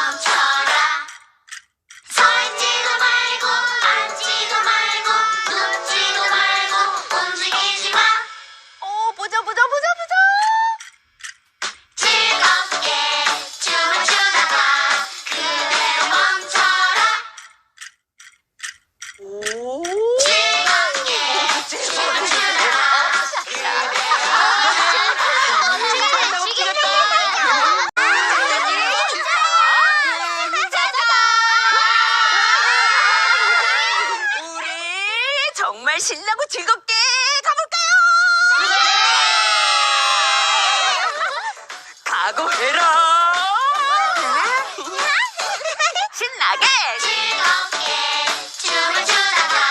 I'm. 정말 신나고 즐겁게 가볼까요? 각오해라. 신나게 즐겁게 춤을 추다가